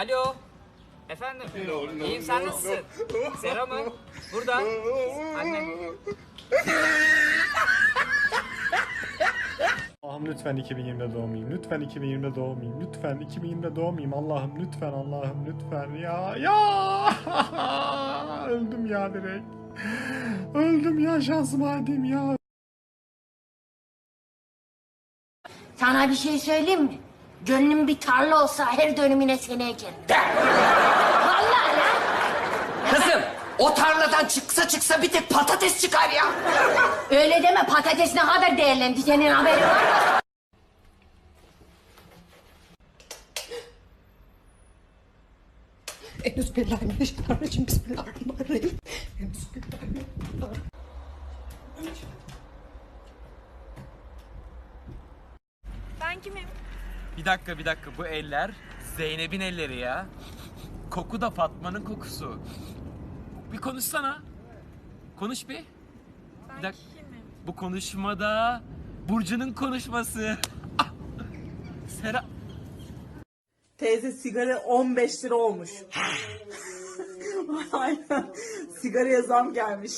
Alo. Efendim. İyiyim sen nasılsın? Sera mı? Burada. Annem. Allah'ım lütfen 2020'de doğmayayım. Lütfen 2020'de doğmayayım. Lütfen 2020'de doğmayayım. Allah'ım lütfen Allah'ım lütfen ya. Ya öldüm ya direkt. Öldüm ya şansıma edeyim ya. Sana bir şey söyleyeyim mi? Gönlüm bir tarla olsa her dönümüne seni ekerim. Vallahi lan. Kızım o tarladan çıksa çıksa bir tek patates çıkar ya. Öyle deme patates ne kadar değerlendi senin haberin var mı? Euzubillahimineşşeytanirracim. Bismillahirrahmanirrahim. Euzubillahimineşşeytanirracim. Ben kimim? Bir dakika bir dakika bu eller Zeynep'in elleri ya. Koku da Fatma'nın kokusu. Bir konuşsana. Konuş bir. Bir dakika. Bu konuşmada Burcu'nun konuşması. Ah! Sera... Teyze sigara 15 lira olmuş. Aynen. Sigaraya zam gelmiş.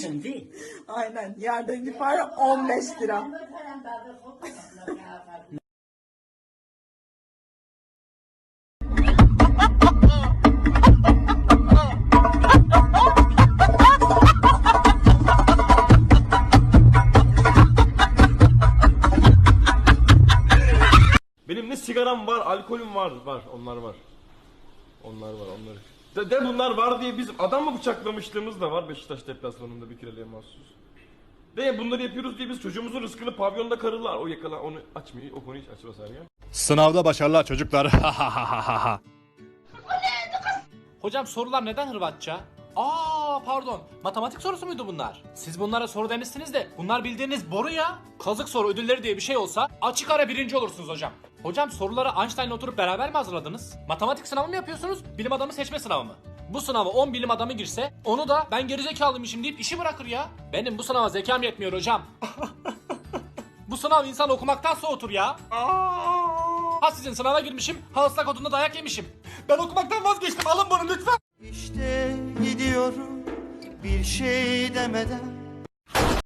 Şimdi Aynen. Yerden bir para 15 lira. Sigaram var, alkolüm var, var. Onlar var. Onlar var, onları. De, de bunlar var diye biz adam mı bıçaklamışlığımız da var Beşiktaş deplasmanında bir kireliğe mahsus. De bunları yapıyoruz diye biz çocuğumuzun rızkını pavyonda karılar. O yakala onu açmıyor. O konuyu hiç açmaz Sergen. Sınavda başarılar çocuklar. Hocam sorular neden Hırvatça? Aa pardon. Matematik sorusu muydu bunlar? Siz bunlara soru demişsiniz de bunlar bildiğiniz boru ya. Kazık soru ödülleri diye bir şey olsa açık ara birinci olursunuz hocam. Hocam soruları Einstein'la oturup beraber mi hazırladınız? Matematik sınavı mı yapıyorsunuz? Bilim adamı seçme sınavı mı? Bu sınava 10 bilim adamı girse onu da ben gerizekalıymışım deyip işi bırakır ya. Benim bu sınava zekam yetmiyor hocam. bu sınav insan okumaktan soğutur ya. Ha sizin sınava girmişim, ha ıslak odunda dayak yemişim. Ben okumaktan vazgeçtim, alın bunu lütfen. İşte şey demeden